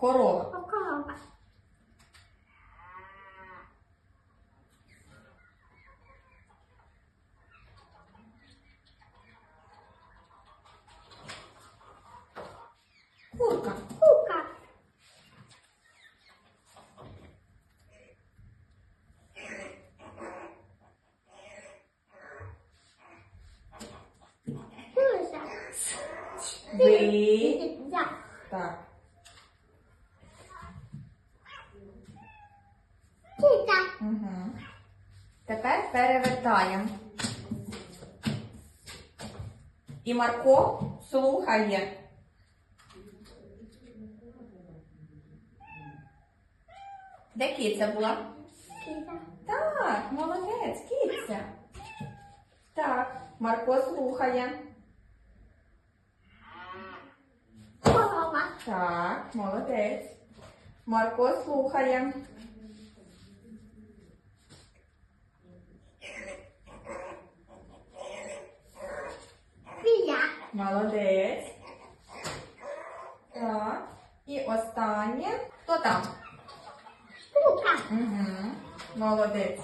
Корова. Корова. Курка. Кука. Кузя. Ви. Так. Угу. Тепер перевертаємо. І Марко слухає. Де киця була? Кіта. Так, молодець, киця. Так, Марко слухає. Корова. Так, молодець. Марко слухає. Молодець. Так. І останнє. Хто там? Угу. Молодець.